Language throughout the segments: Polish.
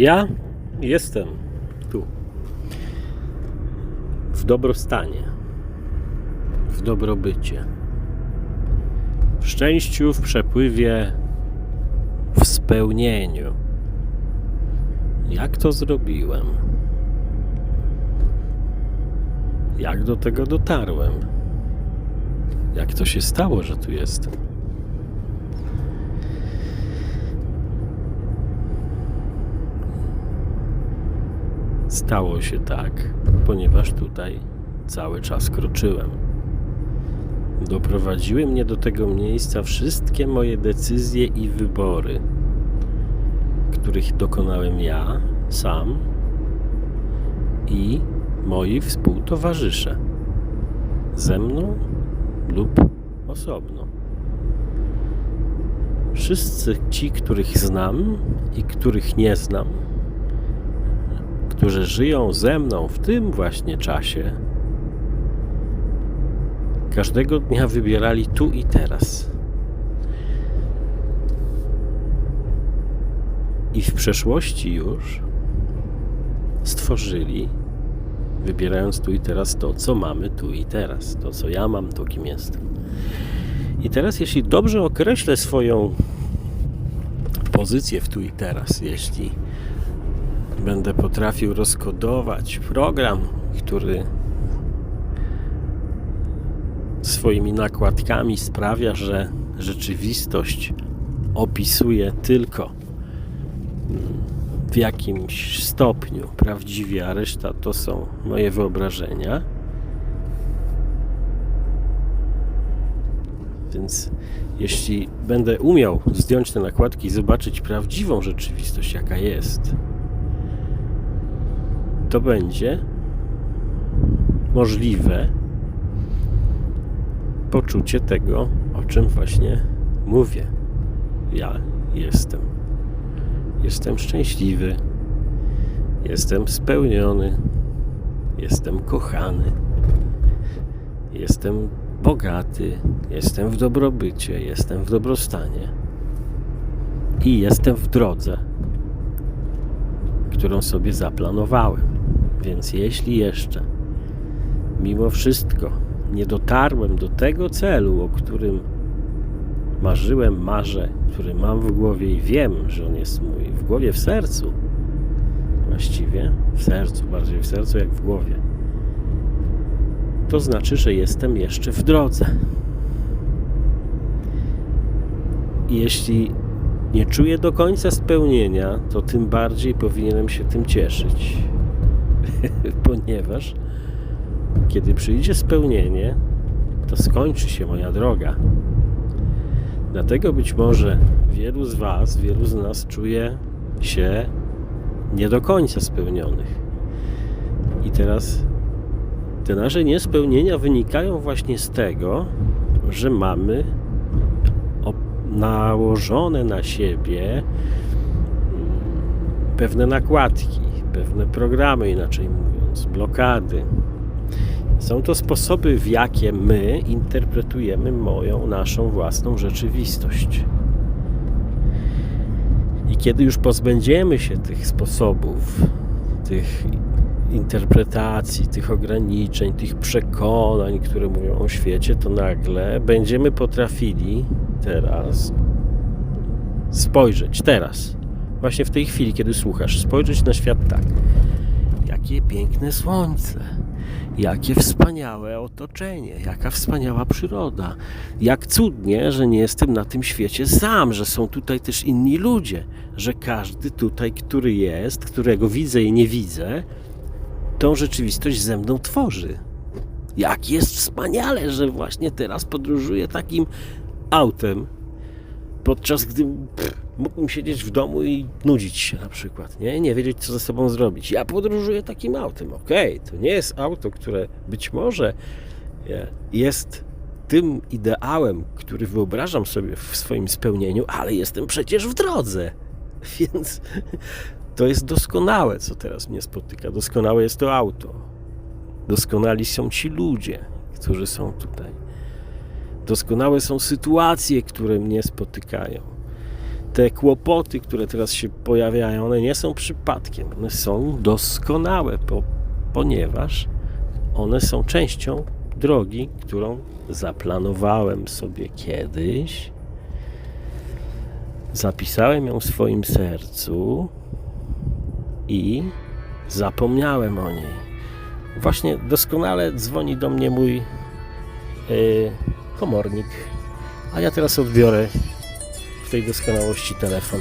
Ja jestem tu. W dobrostanie. W dobrobycie. W szczęściu, w przepływie, w spełnieniu. Jak to zrobiłem? Jak do tego dotarłem? Jak to się stało, że tu jestem? Stało się tak, ponieważ tutaj cały czas kroczyłem. Doprowadziły mnie do tego miejsca wszystkie moje decyzje i wybory, których dokonałem ja sam i moi współtowarzysze. Ze mną lub osobno. Wszyscy ci, których znam i których nie znam, którzy żyją ze mną w tym właśnie czasie, każdego dnia wybierali tu i teraz. I w przeszłości już stworzyli, wybierając tu i teraz to, co mamy tu i teraz, to, co ja mam, to, kim jestem. I teraz, jeśli dobrze określę swoją pozycję w tu i teraz, jeśli będę potrafił rozkodować program, który swoimi nakładkami sprawia, że rzeczywistość opisuje tylko w jakimś stopniu prawdziwie, a reszta to są moje wyobrażenia. Więc jeśli będę umiał zdjąć te nakładki i zobaczyć prawdziwą rzeczywistość, jaka jest, to będzie możliwe poczucie tego, o czym właśnie mówię. Ja jestem. Jestem szczęśliwy. Jestem spełniony. Jestem kochany. Jestem bogaty. Jestem w dobrobycie. Jestem w dobrostanie. I jestem w drodze, którą sobie zaplanowałem. Więc jeśli jeszcze mimo wszystko nie dotarłem do tego celu, o którym marzyłem, marzę, który mam w głowie i wiem, że on jest mój, w głowie, w sercu, właściwie w sercu, bardziej w sercu jak w głowie, to znaczy, że jestem jeszcze w drodze. Jeśli nie czuję do końca spełnienia, to tym bardziej powinienem się tym cieszyć, ponieważ kiedy przyjdzie spełnienie, to skończy się moja droga. Dlatego być może wielu z Was, wielu z nas czuje się nie do końca spełnionych. I teraz te nasze niespełnienia wynikają właśnie z tego, że mamy nałożone na siebie mm, pewne nakładki, pewne programy, inaczej mówiąc, blokady. Są to sposoby, w jakie my interpretujemy moją, naszą własną rzeczywistość. I kiedy już pozbędziemy się tych sposobów, tych interpretacji, tych ograniczeń, tych przekonań, które mówią o świecie, to nagle będziemy potrafili teraz spojrzeć, teraz, właśnie w tej chwili, kiedy słuchasz, spojrzeć na świat tak. Jakie piękne słońce Jakie wspaniałe otoczenie, jaka wspaniała przyroda. Jak cudnie, że nie jestem na tym świecie sam, że są tutaj też inni ludzie, że każdy tutaj, który jest, którego widzę i nie widzę, tą rzeczywistość ze mną tworzy. Jak jest wspaniale, że właśnie teraz podróżuję takim autem, podczas gdy mógłbym siedzieć w domu i nudzić się na przykład, nie? Nie wiedzieć, co ze sobą zrobić. Ja podróżuję takim autem, okej, okay, to nie jest auto, które być może jest tym ideałem, który wyobrażam sobie w swoim spełnieniu, ale jestem przecież w drodze. Więc to jest doskonałe, co teraz mnie spotyka. Doskonałe jest to auto. Doskonali są ci ludzie, którzy są tutaj. Doskonałe są sytuacje, które mnie spotykają. te kłopoty, które teraz się pojawiają, one nie są przypadkiem. One są doskonałe, po, ponieważ one są częścią drogi, którą zaplanowałem sobie kiedyś. Zapisałem ją w swoim sercu i zapomniałem o niej. Właśnie doskonale dzwoni do mnie mój yy, komornik, a ja teraz odbiorę w tej doskonałości telefon.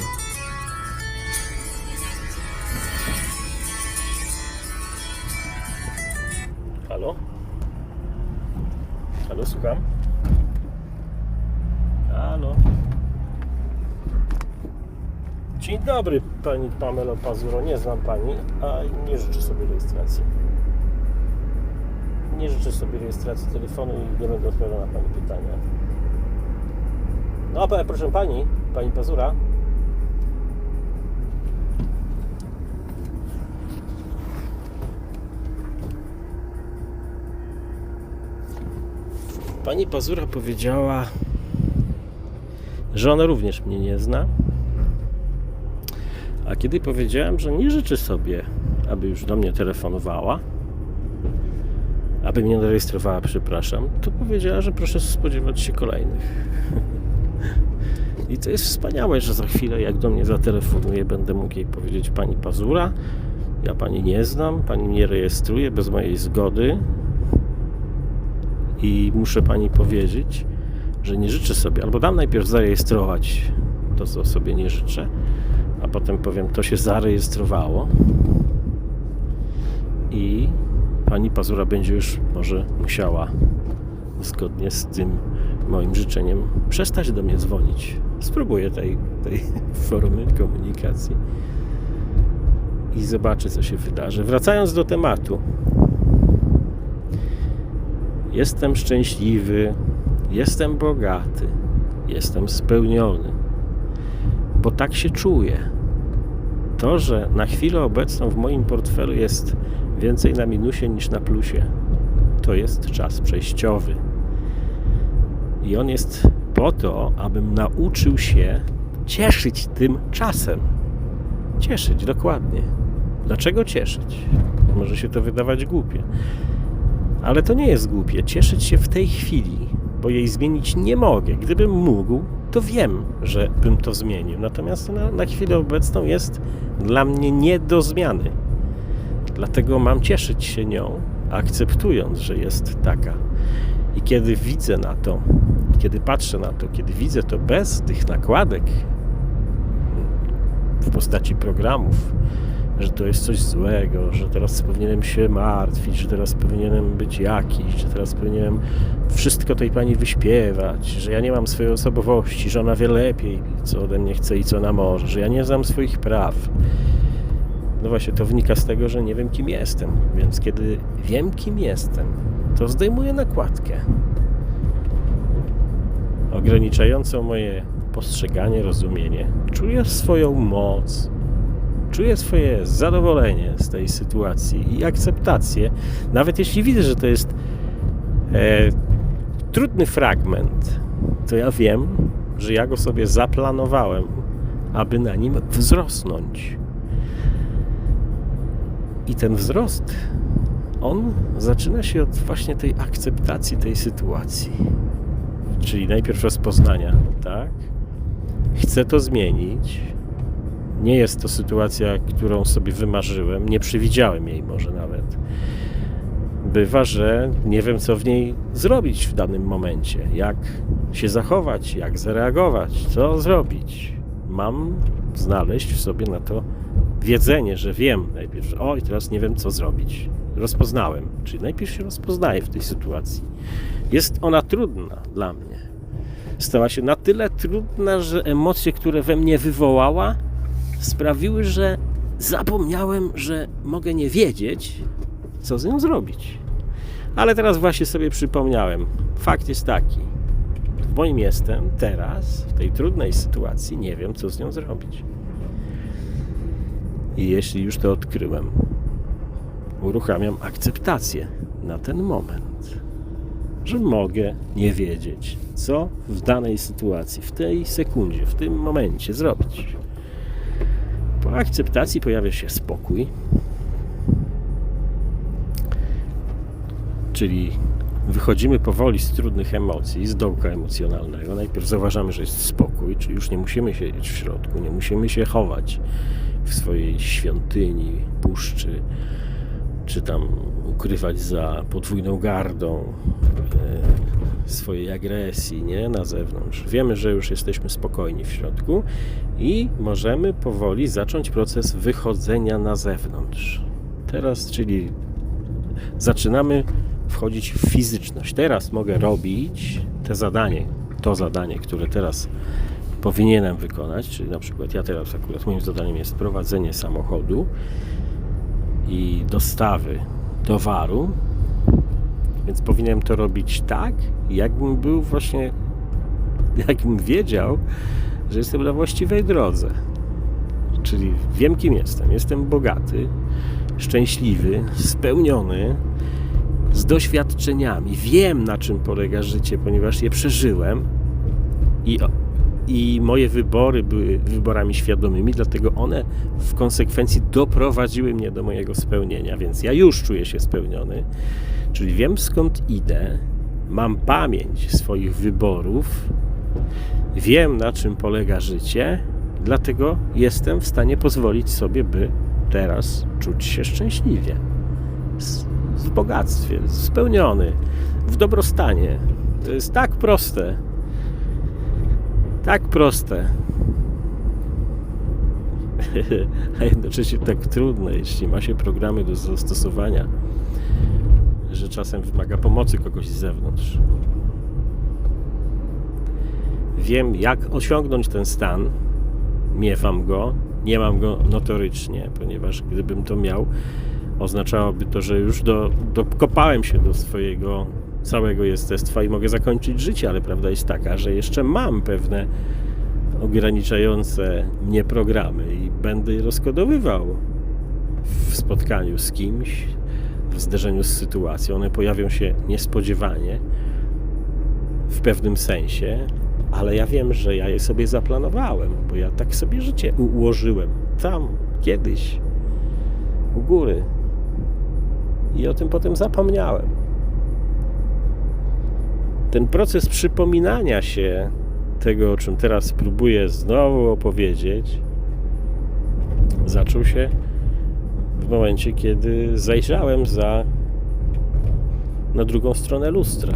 Halo? Halo, słucham? Halo? Dzień dobry, pani Pamelo Pazuro. Nie znam pani, a nie życzę sobie rejestracji. Nie życzę sobie rejestracji telefonu i nie będę odpowiadał na pani pytania. No, proszę pani, pani Pazura. Pani Pazura powiedziała, że ona również mnie nie zna. A kiedy powiedziałem, że nie życzy sobie, aby już do mnie telefonowała, aby mnie zarejestrowała, przepraszam, to powiedziała, że proszę spodziewać się kolejnych. I to jest wspaniałe, że za chwilę, jak do mnie zatelefonuje, będę mógł jej powiedzieć: Pani Pazura, ja pani nie znam, pani nie rejestruje bez mojej zgody. I muszę pani powiedzieć, że nie życzę sobie, albo dam najpierw zarejestrować to, co sobie nie życzę, a potem powiem, to się zarejestrowało. I pani Pazura będzie już może musiała zgodnie z tym moim życzeniem przestać do mnie dzwonić. Spróbuję tej, tej formy komunikacji i zobaczę, co się wydarzy. Wracając do tematu. Jestem szczęśliwy, jestem bogaty, jestem spełniony, bo tak się czuję. To, że na chwilę obecną w moim portfelu jest więcej na minusie niż na plusie, to jest czas przejściowy. I on jest po to, abym nauczył się cieszyć tym czasem. Cieszyć, dokładnie. Dlaczego cieszyć? Może się to wydawać głupie. Ale to nie jest głupie. Cieszyć się w tej chwili, bo jej zmienić nie mogę. Gdybym mógł, to wiem, że bym to zmienił. Natomiast na, na chwilę obecną jest dla mnie nie do zmiany. Dlatego mam cieszyć się nią, akceptując, że jest taka. I kiedy widzę na to, kiedy patrzę na to, kiedy widzę to bez tych nakładek w postaci programów, że to jest coś złego, że teraz powinienem się martwić, że teraz powinienem być jakiś, że teraz powinienem wszystko tej pani wyśpiewać, że ja nie mam swojej osobowości, że ona wie lepiej, co ode mnie chce i co ona może, że ja nie znam swoich praw. No właśnie, to wynika z tego, że nie wiem, kim jestem. Więc kiedy wiem, kim jestem, to zdejmuję nakładkę ograniczającą moje postrzeganie, rozumienie. Czuję swoją moc, czuję swoje zadowolenie z tej sytuacji i akceptację, nawet jeśli widzę, że to jest e, trudny fragment, to ja wiem, że ja go sobie zaplanowałem, aby na nim wzrosnąć. I ten wzrost, on zaczyna się od właśnie tej akceptacji tej sytuacji. Czyli najpierw rozpoznania, tak? Chcę to zmienić. Nie jest to sytuacja, którą sobie wymarzyłem, nie przewidziałem jej może nawet. Bywa, że nie wiem, co w niej zrobić w danym momencie, jak się zachować, jak zareagować, co zrobić. Mam znaleźć w sobie na to wiedzenie, że wiem najpierw, o i teraz nie wiem, co zrobić. Rozpoznałem, czyli najpierw się rozpoznaję w tej sytuacji. Jest ona trudna dla mnie. Stała się na tyle trudna, że emocje, które we mnie wywołała, sprawiły, że zapomniałem, że mogę nie wiedzieć, co z nią zrobić. Ale teraz właśnie sobie przypomniałem. Fakt jest taki. W moim jestem teraz, w tej trudnej sytuacji, nie wiem, co z nią zrobić. I jeśli już to odkryłem, uruchamiam akceptację na ten moment że mogę nie wiedzieć, co w danej sytuacji, w tej sekundzie, w tym momencie zrobić. Po akceptacji pojawia się spokój, czyli wychodzimy powoli z trudnych emocji, z dołka emocjonalnego. Najpierw zauważamy, że jest spokój, czyli już nie musimy siedzieć w środku, nie musimy się chować w swojej świątyni, puszczy, czy tam ukrywać za podwójną gardą e, swojej agresji, nie, na zewnątrz. Wiemy, że już jesteśmy spokojni w środku i możemy powoli zacząć proces wychodzenia na zewnątrz. Teraz, czyli zaczynamy wchodzić w fizyczność. Teraz mogę robić te zadanie, to zadanie, które teraz powinienem wykonać, czyli na przykład ja teraz akurat moim zadaniem jest prowadzenie samochodu i dostawy towaru, więc powinienem to robić tak, jakbym był właśnie, jakbym wiedział, że jestem na właściwej drodze. Czyli wiem, kim jestem. Jestem bogaty, szczęśliwy, spełniony, z doświadczeniami. Wiem, na czym polega życie, ponieważ je przeżyłem i, i moje wybory były wyborami świadomymi, dlatego one w konsekwencji doprowadziły mnie do mojego spełnienia, więc ja już czuję się spełniony. Czyli wiem, skąd idę, mam pamięć swoich wyborów, wiem, na czym polega życie, dlatego jestem w stanie pozwolić sobie, by teraz czuć się szczęśliwie w bogactwie, spełniony, w dobrostanie. To jest tak proste. Tak proste. A jednocześnie tak trudne, jeśli ma się programy do zastosowania, że czasem wymaga pomocy kogoś z zewnątrz. Wiem, jak osiągnąć ten stan. Miewam go, nie mam go notorycznie, ponieważ gdybym to miał, oznaczałoby to, że już do, dokopałem się do swojego całego jestestwa i mogę zakończyć życie, ale prawda jest taka, że jeszcze mam pewne ograniczające mnie programy i będę je rozkodowywał w spotkaniu z kimś, w zderzeniu z sytuacją. One pojawią się niespodziewanie w pewnym sensie, ale ja wiem, że ja je sobie zaplanowałem, bo ja tak sobie życie ułożyłem tam, kiedyś, u góry. I o tym potem zapomniałem. Ten proces przypominania się tego, o czym teraz próbuję znowu opowiedzieć, zaczął się w momencie, kiedy zajrzałem za na drugą stronę lustra.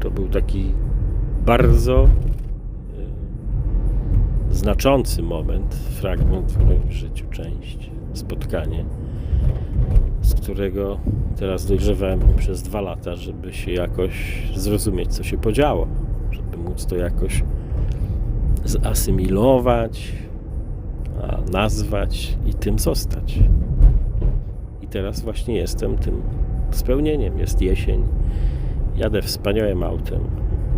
To był taki bardzo e, znaczący moment, fragment w moim życiu, część spotkanie, z którego teraz dojrzewałem przez dwa lata, żeby się jakoś zrozumieć, co się podziało, żeby móc to jakoś zasymilować, nazwać i tym zostać. I teraz właśnie jestem tym spełnieniem. Jest jesień, jadę wspaniałym autem,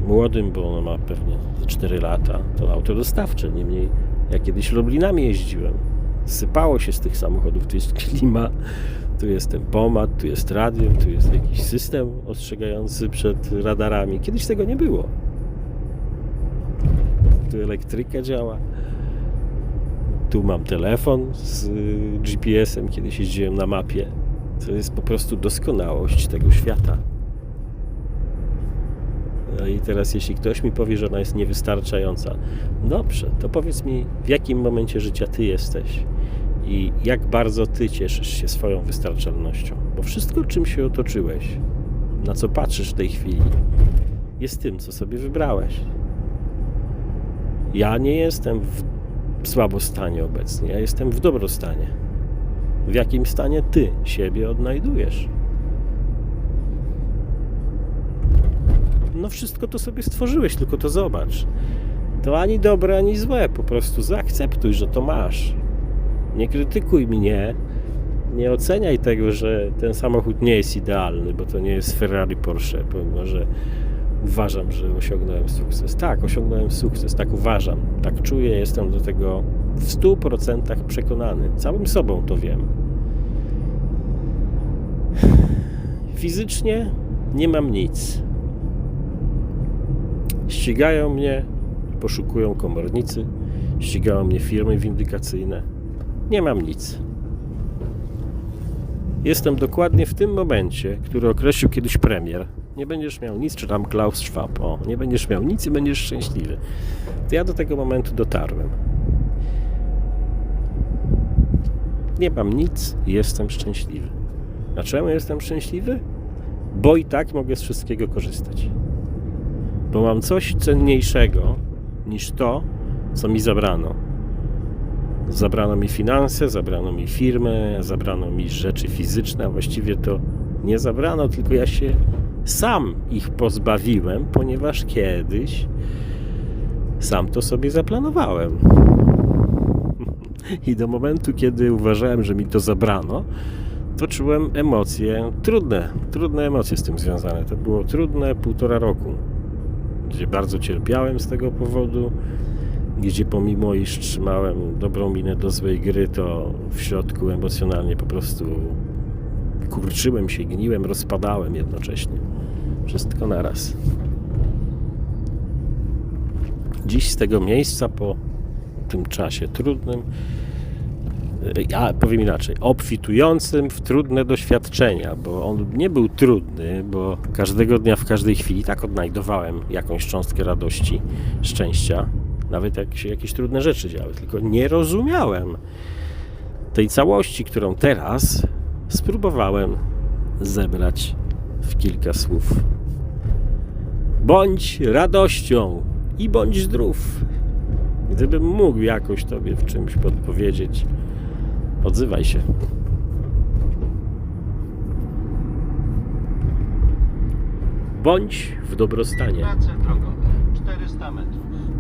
młodym, bo ono ma pewnie 4 lata. To auto dostawcze, niemniej ja kiedyś Lublinami jeździłem sypało się z tych samochodów. Tu jest klima, tu jest tempomat, tu jest radio, tu jest jakiś system ostrzegający przed radarami. Kiedyś tego nie było. Tu elektryka działa. Tu mam telefon z y, GPS-em, kiedyś jeździłem na mapie. To jest po prostu doskonałość tego świata. No i teraz, jeśli ktoś mi powie, że ona jest niewystarczająca, dobrze, to powiedz mi, w jakim momencie życia ty jesteś i jak bardzo ty cieszysz się swoją wystarczalnością. Bo wszystko, czym się otoczyłeś, na co patrzysz w tej chwili, jest tym, co sobie wybrałeś. Ja nie jestem w słabostanie obecnie, ja jestem w dobrostanie. W jakim stanie ty siebie odnajdujesz? no wszystko to sobie stworzyłeś, tylko to zobacz. To ani dobre, ani złe, po prostu zaakceptuj, że to masz. Nie krytykuj mnie, nie oceniaj tego, że ten samochód nie jest idealny, bo to nie jest Ferrari Porsche, pomimo że uważam, że osiągnąłem sukces. Tak, osiągnąłem sukces, tak uważam, tak czuję, jestem do tego w 100% przekonany. Całym sobą to wiem. Fizycznie nie mam nic. Ścigają mnie, poszukują komornicy, ścigają mnie firmy windykacyjne. Nie mam nic. Jestem dokładnie w tym momencie, który określił kiedyś premier. Nie będziesz miał nic, czy tam Klaus Schwab. O, nie będziesz miał nic i będziesz szczęśliwy. To ja do tego momentu dotarłem. Nie mam nic i jestem szczęśliwy. A czemu jestem szczęśliwy? Bo i tak mogę z wszystkiego korzystać. Bo mam coś cenniejszego niż to, co mi zabrano. Zabrano mi finanse, zabrano mi firmę, zabrano mi rzeczy fizyczne, a właściwie to nie zabrano, tylko ja się sam ich pozbawiłem, ponieważ kiedyś sam to sobie zaplanowałem. I do momentu, kiedy uważałem, że mi to zabrano, to czułem emocje trudne, trudne emocje z tym związane. To było trudne półtora roku, gdzie bardzo cierpiałem z tego powodu, gdzie pomimo iż trzymałem dobrą minę do złej gry, to w środku emocjonalnie po prostu kurczyłem się, gniłem, rozpadałem jednocześnie. Wszystko naraz. Dziś z tego miejsca po tym czasie trudnym, ja powiem inaczej, obfitującym w trudne doświadczenia, bo on nie był trudny, bo każdego dnia, w każdej chwili tak odnajdowałem jakąś cząstkę radości, szczęścia, nawet jak się jakieś trudne rzeczy działy, tylko nie rozumiałem tej całości, którą teraz spróbowałem zebrać w kilka słów. Bądź radością i bądź zdrów. Gdybym mógł jakoś Tobie w czymś podpowiedzieć, odzywaj się. Bądź w dobrostanie. Prace drogowe 400 metrów.